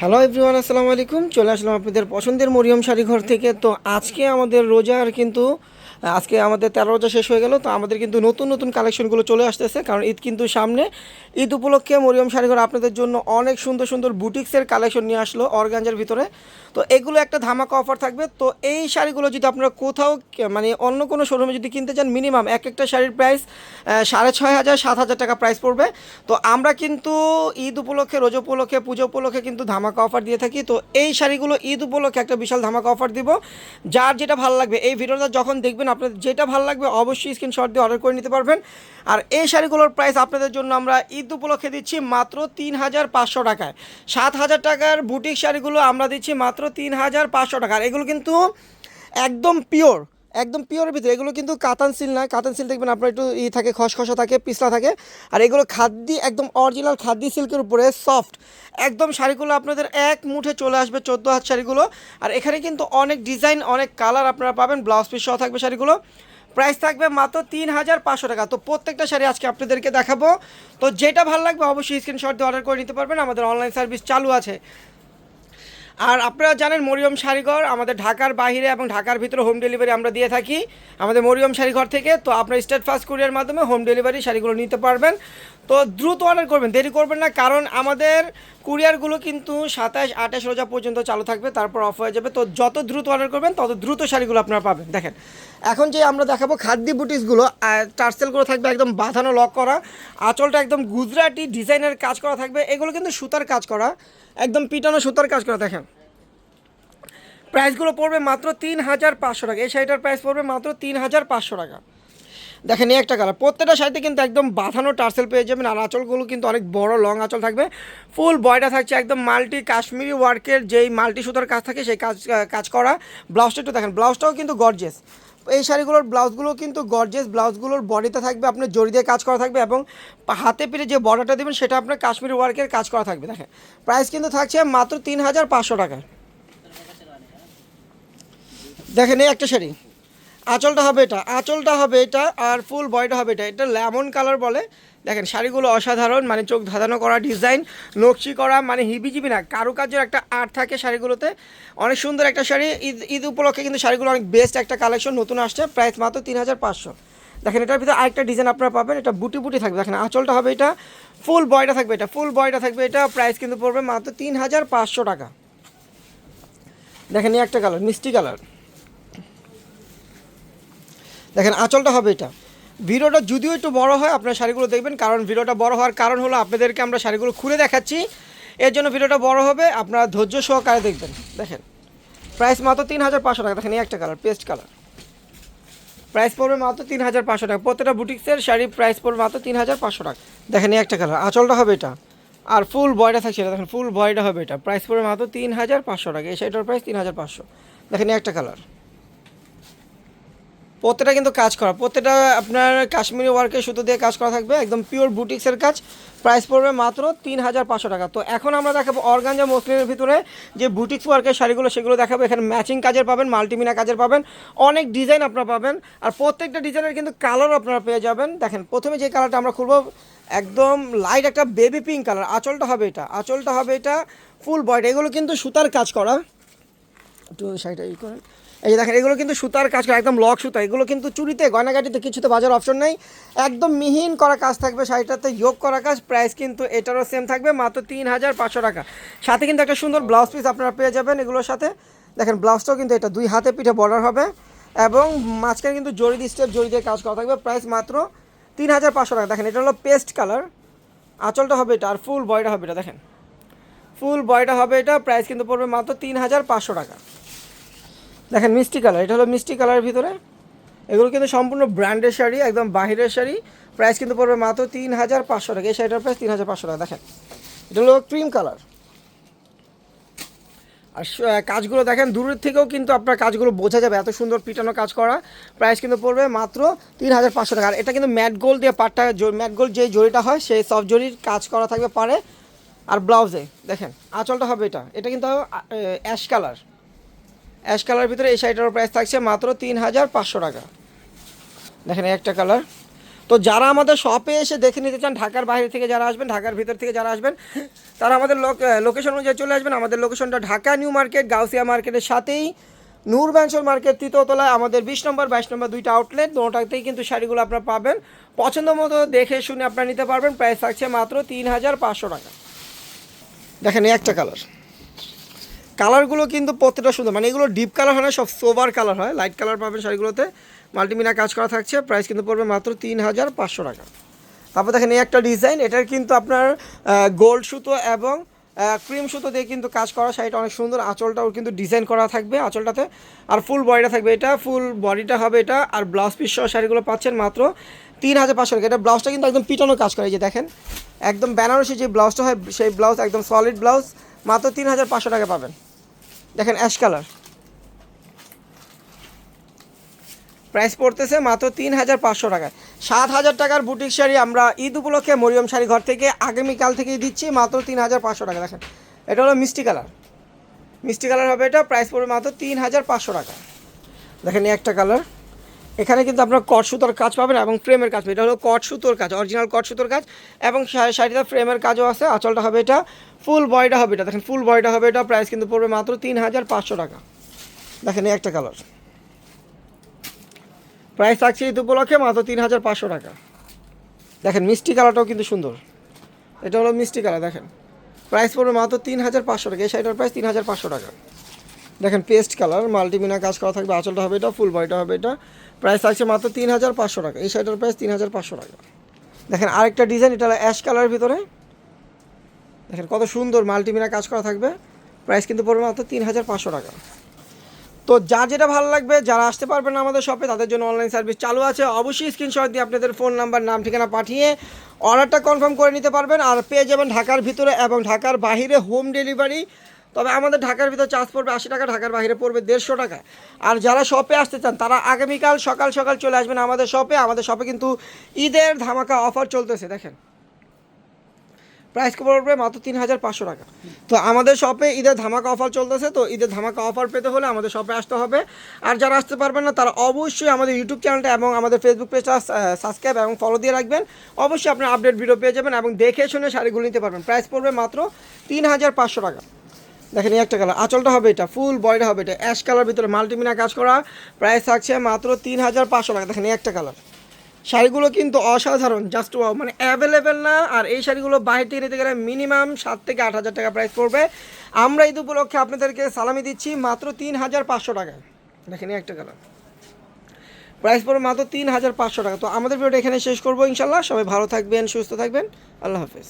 Hello everyone আসসালামু আলাইকুম চলে আসলাম আপনাদের পছন্দের মরিয়ম শাড়ি ঘর থেকে। তো আজকে আমাদের রোজার কিন্তু আজকে আমাদের তেরো রোজা শেষ হয়ে গেল, তো আমাদের কিন্তু নতুন নতুন কালেকশনগুলো চলে আসতেছে, কারণ ঈদ কিন্তু সামনে। ঈদ উপলক্ষে মরিয়ম শাড়িঘর আপনাদের জন্য অনেক সুন্দর সুন্দর বুটিক্সের কালেকশন নিয়ে আসলো অর্গাঞ্জার ভিতরে। তো এগুলো একটা ধামাকা অফার থাকবে। তো এই শাড়িগুলো যদি আপনারা কোথাও মানে অন্য কোনো শোরুমে যদি কিনতে চান, মিনিমাম এক একটা শাড়ির প্রাইস সাড়ে ছয় হাজার, সাত হাজার টাকা প্রাইস পড়বে। তো আমরা কিন্তু ঈদ উপলক্ষে, রোজ উপলক্ষে, পুজো উপলক্ষে কিন্তু ধামাকা অফার দিয়ে থাকি। তো এই শাড়িগুলো ঈদ উপলক্ষে একটা বিশাল ধামাকা অফার দিব। যার যেটা ভালো লাগবে, এই ভিডিওটা যখন দেখবেন আপনাদের যেটা ভালো লাগবে অবশ্যই স্ক্রিনশট দিয়ে অর্ডার করে নিতে পারবেন। আর এই শাড়িগুলোর প্রাইস আপনাদের জন্য আমরা ঈদ উপলক্ষে দিচ্ছি মাত্র তিন হাজার পাঁচশো টাকায়। সাত হাজার টাকার বুটিক শাড়িগুলো আমরা দিচ্ছি মাত্র তিন হাজার পাঁচশো টাকার এগুলো কিন্তু একদম পিওর একদম পিওরের ভিতরে। এগুলো কিন্তু কাতান সিল না। কাতান সিল দেখবেন আপনার একটু ই থাকে, খসখসা থাকে, পিছলা থাকে। আর এগুলো খাদ্যি, একদম অরিজিনাল খাদ্যি সিল্কের উপরে সফট একদম শাড়িগুলো আপনাদের এক মুঠে চলে আসবে চোদ্দ হাত শাড়িগুলো। আর এখানে কিন্তু অনেক ডিজাইন অনেক কালার আপনারা পাবেন। ব্লাউজ পিস সহ থাকবে শাড়িগুলো। প্রাইস থাকবে মাত্র তিন হাজার পাঁচশো টাকা। তো প্রত্যেকটা শাড়ি আজকে আপনাদেরকে দেখাবো। তো যেটা ভালো লাগবে অবশ্যই স্ক্রিনশট দিয়ে অর্ডার করে নিতে পারবেন। আমাদের অনলাইন সার্ভিস চালু আছে। আর আপনারা জানেন মরিয়ম শাড়িঘর আমাদের ঢাকার বাহিরে এবং ঢাকার ভিতরে হোম ডেলিভারি আমরা দিয়ে থাকি আমাদের মরিয়ম শাড়িঘর থেকে। তো আপনার স্টেট ফার্স্ট কুরিয়ার মাধ্যমে হোম ডেলিভারি শাড়িগুলো নিতে পারবেন। তো দ্রুত অর্ডার করবেন, দেরি করবেন না, কারণ আমাদের কুরিয়ারগুলো কিন্তু সাতাশ, আঠাশ রোজা পর্যন্ত চালু থাকবে, তারপর অফ হয়ে যাবে। তো যত দ্রুত অর্ডার করবেন, তত দ্রুত শাড়িগুলো আপনারা পাবেন। দেখেন, এখন যে আমরা দেখাবো খাদ্যি বুটিসগুলো টার্সেলগুলো থাকবে একদম বাঁধানো লক করা, আঁচলটা একদম গুজরাটি ডিজাইনের কাজ করা থাকবে, এগুলো কিন্তু সুতার কাজ করা, একদম পিটানো সুতার কাজ করা, দেখেন। প্রাইসগুলো পড়বে মাত্র তিন হাজার পাঁচশো টাকা, এই শাড়িটার প্রাইস পড়বে মাত্র তিন হাজার পাঁচশো টাকা। দেখেন, এই একটা কালার প্রত্যেকটা শাড়িতে কিন্তু একদম বাঁধানো টার্সেল পেয়ে যাবেন, আর আঁচলগুলো কিন্তু অনেক বড় লং আঁচল থাকবে। ফুল বয়টা থাকছে একদম মাল্টি কাশ্মীরি ওয়ার্কের যেই মাল্টি সুতার কাজ থাকে, সেই কাজ কাজ করা। ব্লাউজটা একটু দেখেন ব্লাউজটাও কিন্তু গর্জেস এই শাড়িগুলোর ব্লাউজগুলো কিন্তু গর্জেস ব্লাউজগুলোর বডিতে থাকবে, আপনার জড়ি দিয়ে কাজ করা থাকবে এবং হাতে পেরে যে বর্ডারটা দেবেন, সেটা আপনার কাশ্মীরি ওয়ার্কের কাজ করা থাকবে, দেখেন। প্রাইস কিন্তু থাকছে মাত্র তিন হাজার পাঁচশো টাকা। দেখেন, এই একটা শাড়ি। আঁচলটা হবে এটা, আঁচলটা হবে এটা আর ফুল বয়টা হবে এটা। এটা লেমন কালার বলে। দেখেন, শাড়িগুলো অসাধারণ মানে চোখ ধাঁধানো করা ডিজাইন, নকশি করা মানে হিবিজিবি না, কারুকার্যের একটা আর্ট থাকে শাড়িগুলোতে। অনেক সুন্দর একটা শাড়ি। ঈদ ঈদ উপলক্ষে কিন্তু শাড়িগুলো অনেক বেস্ট একটা কালেকশন নতুন আসছে প্রাইস মাত্র তিন হাজার পাঁচশো। দেখেন, এটার ভিতরে আরেকটা ডিজাইন আপনারা পাবেন, এটা বুটি বুটি থাকবে। দেখেন, আঁচলটা হবে এটা, ফুল বয়টা থাকবে এটা, ফুল বয়টা থাকবে এটা প্রাইস কিন্তু পড়বে মাত্র তিন হাজার পাঁচশো টাকা। দেখেন, এই একটা কালার মিষ্টি কালার দেখেন, আঁচলটা হবে এটা। ভিডিওটা যদিও একটু বড় হয়, আপনার শাড়িগুলো দেখবেন, কারণ ভিডিওটা বড় হওয়ার কারণ হলো আপনাদেরকে আমরা শাড়িগুলো খুলে দেখাচ্ছি। এর জন্য ভিডিওটা বড় হবে, আপনারা ধৈর্য সহকারে দেখবেন। দেখেন প্রাইস মাত্র তিন হাজার পাঁচশো টাকা। দেখেন, এই একটা কালার পেস্ট কালার প্রাইস পড়বে মাত্র তিন হাজার পাঁচশো টাকা। প্রত্যেকটা বুটিক্সের শাড়ির প্রাইস পড়বে মাত্র তিন হাজার পাঁচশো টাকা। দেখেন, এই একটা কালার আঁচলটা হবে এটা। আর ফুল বয়টা থাকছে এটা। দেখেন ফুল বয়টা হবে এটা। প্রাইস পড়বে মাত্র তিন হাজার পাঁচশো টাকা। এই শাড়িটার প্রাইস তিন হাজার পাঁচশো। দেখেন একটা কালার প্রত্যেকটা কিন্তু কাজ করা, প্রত্যেকটা আপনার কাশ্মীরি ওয়ার্কের সুতো দিয়ে কাজ করা থাকবে, একদম পিওর বুটিক্সের কাজ প্রাইস পড়বে মাত্র তিন হাজার পাঁচশো টাকা। তো এখন আমরা দেখাবো অর্গানজা মসলিনের ভিতরে যে বুটিক্স ওয়ার্কের শাড়িগুলো, সেগুলো দেখাবো। এখানে ম্যাচিং কাজের পাবেন মাল্টিমিনা কাজের পাবেন, অনেক ডিজাইন আপনারা পাবেন, আর প্রত্যেকটা ডিজাইনের কিন্তু কালার আপনারা পেয়ে যাবেন। দেখেন, প্রথমে যে কালারটা আমরা খুলবো, একদম লাইট একটা বেবি পিঙ্ক কালার আঁচলটা হবে এটা, আঁচলটা হবে এটা ফুল বয়ড এগুলো কিন্তু সুতার কাজ করা। একটু শাড়িটা ই করেন। এই যে দেখেন, এগুলো কিন্তু সুতার কাজ করা, একদম লক সুতা। এগুলো কিন্তু চুরিতে, গয়নাগাটিতে কিছুতে বাজার অপশন নেই। একদম মিহিন করা কাজ থাকবে, শাড়িটাতে যোগ করা কাজ প্রাইস কিন্তু এটারও সেম থাকবে, মাত্র তিন হাজার পাঁচশো টাকা। সাথে কিন্তু একটা সুন্দর ব্লাউজ পিস আপনারা পেয়ে যাবেন এগুলোর সাথে। দেখেন ব্লাউজটাও কিন্তু এটা, দুই হাতে পিঠে বর্ডার হবে। এবং মাঝখানে কিন্তু জড়ি স্টেপ জড়ি দিয়ে কাজ করা থাকবে প্রাইস মাত্র তিন হাজার পাঁচশো টাকা। দেখেন, এটা হলো পেস্ট কালার আঁচলটা হবে এটা, আর ফুল বয়টা হবে এটা, দেখেন। ফুল বয়টা হবে এটা প্রাইস কিন্তু পড়বে মাত্র তিন হাজার পাঁচশো টাকা। দেখেন মিষ্টি কালার, এটা হলো মিষ্টি কালারের ভিতরে। এগুলো কিন্তু সম্পূর্ণ ব্র্যান্ডের শাড়ি, একদম বাহিরের শাড়ি। প্রাইস কিন্তু পড়বে মাত্র তিন হাজার পাঁচশো টাকা। এই শাড়িটার প্রাইস তিন হাজার পাঁচশো টাকা, দেখেন। এটা হলো ক্রিম কালার। আর কাজগুলো দেখেন, দূরের থেকেও কিন্তু আপনার কাজগুলো বোঝা যাবে, এত সুন্দর পিটানো কাজ করা। প্রাইস কিন্তু পড়বে মাত্র তিন হাজার পাঁচশো টাকা। আর এটা কিন্তু ম্যাট গোল্ড দিয়ে পাটটা ম্যাট গোল্ড যে জরিটা হয়, সেই সব জরির কাজ করা থাকবে পারে। আর ব্লাউজে, দেখেন, আঁচলটা হবে এটা। এটা কিন্তু অ্যাশ কালার। অ্যাশ কালারের ভিতরে এই শাড়িটার প্রাইস থাকছে মাত্র তিন হাজার পাঁচশো টাকা। দেখেন একটা কালার। তো যারা আমাদের শপে এসে দেখে নিতে চান, ঢাকার বাইরে থেকে যারা আসবেন, ঢাকার ভিতর থেকে যারা আসবেন, তারা আমাদের লোকেশন অনুযায়ী চলে আসবেন। আমাদের লোকেশনটা ঢাকা নিউ মার্কেট, গাউসিয়া মার্কেটের সাথেই। নূর ব্যাংশল মার্কেট তৃতীয়তলায় আমাদের বিশ নম্বর, বাইশ নম্বর দুইটা আউটলেট দুটাতেই কিন্তু শাড়িগুলো আপনারা পাবেন। পছন্দ মতো দেখে শুনে আপনারা নিতে পারবেন। প্রাইস থাকছে মাত্র তিন হাজার পাঁচশো টাকা। দেখেন একটা কালার। কালারগুলো কিন্তু প্রত্যেকটা সুন্দর। মানে এগুলো ডিপ কালার হয় না, সব সোভার কালার হয়। লাইট কালার পাবেন শাড়িগুলোতে। মাল্টিমিনা কাজ করা থাকছে। প্রাইস কিন্তু পড়বে মাত্র তিন হাজার পাঁচশো টাকা। তারপর দেখেন এই একটা ডিজাইন এটার কিন্তু আপনার গোল্ড সুতো এবং ক্রিম সুতো দিয়ে কিন্তু কাজ করা শাড়িটা অনেক সুন্দর। আঁচলটাও কিন্তু ডিজাইন করা থাকবে আঁচলটাতে। আর ফুল বডিটা থাকবে এটা। ফুল বডিটা হবে এটা। আর ব্লাউজ পিস সহ শাড়িগুলো পাচ্ছেন মাত্র তিন হাজার পাঁচশো টাকা। এটা ব্লাউজটা কিন্তু একদম পিটানো কাজ করে। যে দেখেন, একদম বেনারসি যে ব্লাউজটা হয়, সেই ব্লাউজ একদম সলিড ব্লাউজ মাত্র তিন হাজার পাঁচশো টাকা পাবেন। দেখেন অ্যাশ কালার প্রাইস পড়তেছে মাত্র তিন হাজার পাঁচশো টাকায় সাত হাজার টাকার বুটিক শাড়ি আমরা ঈদ উপলক্ষে মরিয়ম শাড়ি ঘর থেকে আগামীকাল থেকেই দিচ্ছি মাত্র তিন হাজার পাঁচশো টাকা। দেখেন, এটা হলো মিষ্টি কালার মিষ্টি কালার হবে এটা প্রাইস পড়বে মাত্র তিন হাজার পাঁচশো টাকা। দেখেন একটা কালার এখানে কিন্তু আপনার কট সুতোর কাজ পাবেন এবং ফ্রেমের কাজ। এটা হলো কট সুতোর কাজ অরিজিনাল কট সুতোর কাজ এবং শাড়িটা ফ্রেমের কাজও আছে। আঁচলটা হবে এটা ফুল বয়টা হবে এটা। দেখেন ফুল বয়টা হবে এটা। প্রাইস কিন্তু পড়বে মাত্র তিন হাজার পাঁচশো টাকা। দেখেন এই একটা কালার প্রাইস থাকছে ঈদ উপলক্ষে মাত্র তিন হাজার পাঁচশো টাকা। দেখেন মিষ্টি কালারটাও কিন্তু সুন্দর। এটা হলো মিষ্টি কালার, দেখেন। প্রাইস পড়বে মাত্র তিন হাজার পাঁচশো টাকা। এই শাড়িটার প্রাইস তিন হাজার পাঁচশো টাকা। দেখেন পেস্ট কালার, মাল্টিমিনা কাজ করা থাকবে, আঁচলটা হবে এটা, ফুল বয়টা হবে এটা। প্রাইস থাকছে মাত্র তিন হাজার পাঁচশো টাকা। এই শাড়িটার প্রাইস তিন হাজার পাঁচশো টাকা। দেখেন আরেকটা ডিজাইন, এটা অ্যাশ কালারের ভিতরে। দেখেন কত সুন্দর মাল্টিমিনা কাজ করা থাকবে। প্রাইস কিন্তু পড়বে মাত্র তিন হাজার পাঁচশো টাকা। তো যা যেটা ভালো লাগবে, যারা আসতে পারবেন আমাদের শপে তাদের জন্য অনলাইন সার্ভিস চালু আছে। অবশ্যই স্ক্রিনশট দিয়ে আপনাদের ফোন নাম্বার নাম, ঠিকানা পাঠিয়ে অর্ডারটা কনফার্ম করে নিতে পারবেন। আর পেয়ে যাবেন ঢাকার ভিতরে এবং ঢাকার বাইরে হোম ডেলিভারি তবে আমাদের ঢাকার ভিতরে চার্জ পড়বে আশি টাকা, ঢাকার বাইরে পড়বে দেড়শো টাকা। আর যারা শপে আসতে চান, তারা আগামীকাল সকাল সকাল চলে আসবেন আমাদের শপে আমাদের শপে কিন্তু ঈদের ধামাকা অফার চলতেছে, দেখেন। প্রাইস পড়বে মাত্র তিন হাজার পাঁচশো টাকা। তো আমাদের শপে ঈদের ধামাকা অফার চলতেছে, তো ঈদের ধামাকা অফার পেতে হলে আমাদের শপে আসতে হবে। আর যারা আসতে পারবেন না, তারা অবশ্যই আমাদের ইউটিউব চ্যানেলটা এবং আমাদের ফেসবুক পেজটা সাবস্ক্রাইব এবং ফলো দিয়ে রাখবেন। অবশ্যই আপনার আপডেট ভিডিও পেয়ে যাবেন এবং দেখে শুনে শাড়িগুলো নিতে পারবেন। প্রাইস পড়বে মাত্র তিন হাজার পাঁচশো টাকা। দেখেন এই একটা কালার আঁচলটা হবে এটা ফুল বয়টা হবে এটা। অ্যাশ কালার ভিতরে মাল্টিমিনা কাজ করা প্রাইস থাকছে মাত্র তিন হাজার পাঁচশো টাকা। দেখেন এই একটা কালার শাড়িগুলো কিন্তু অসাধারণ জাস্ট মানে অ্যাভেলেবেল না, আর এই শাড়িগুলো বাইরে থেকে নিতে গেলে মিনিমাম সাত থেকে আট হাজার টাকা প্রাইস পড়বে। আমরা ঈদ উপলক্ষে আপনাদেরকে সালামি দিচ্ছি মাত্র তিন হাজার পাঁচশো টাকায়। দেখেন একটা কালার প্রাইস পড়বে মাত্র তিন হাজার পাঁচশো টাকা। তো আমাদের ভিডিওটা এখানে শেষ করব ইনশাল্লাহ। সবাই ভালো থাকবেন, সুস্থ থাকবেন। আল্লাহ হাফেজ।